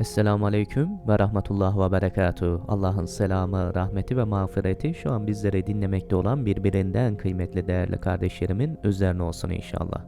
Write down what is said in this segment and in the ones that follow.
Esselamu Aleyküm ve Rahmetullah ve Berekatuhu. Allah'ın selamı, rahmeti ve mağfireti şu an bizlere dinlemekte olan birbirinden kıymetli değerli kardeşlerimin üzerine olsun inşallah.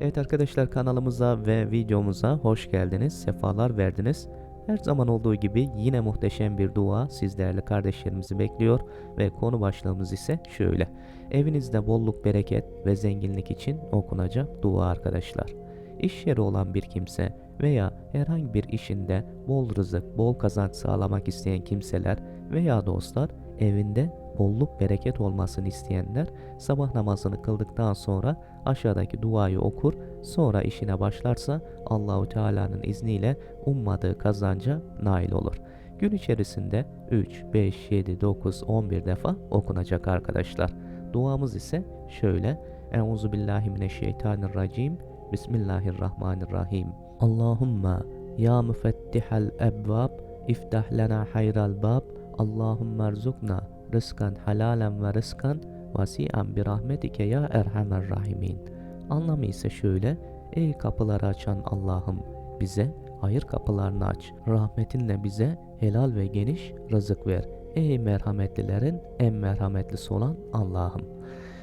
Evet arkadaşlar kanalımıza ve videomuza hoş geldiniz, sefalar verdiniz. Her zaman olduğu gibi yine muhteşem bir dua siz değerli kardeşlerimizi bekliyor ve konu başlığımız ise şöyle. Evinizde bolluk, bereket ve zenginlik için okunacak dua arkadaşlar. İş yeri olan bir kimse veya herhangi bir işinde bol rızık, bol kazanç sağlamak isteyen kimseler veya dostlar evinde bolluk bereket olmasını isteyenler sabah namazını kıldıktan sonra aşağıdaki duayı okur sonra işine başlarsa Allahu Teala'nın izniyle ummadığı kazanca nail olur. Gün içerisinde 3, 5, 7, 9, 11 defa okunacak arkadaşlar. Duamız ise şöyle. Euzu billahi mineşşeytanirracim. Bismillahirrahmanirrahim. Allahümme ya müfettihal ebvab iftah lana hayral bab. Allahümme erzukna rızkan halalen ve rızkan vasi'an bir rahmetike ya erhamer rahimin. Anlamı ise şöyle. Ey kapıları açan Allah'ım bize hayır kapılarını aç. Rahmetinle bize helal ve geniş rızık ver. Ey merhametlilerin en merhametlisi olan Allah'ım.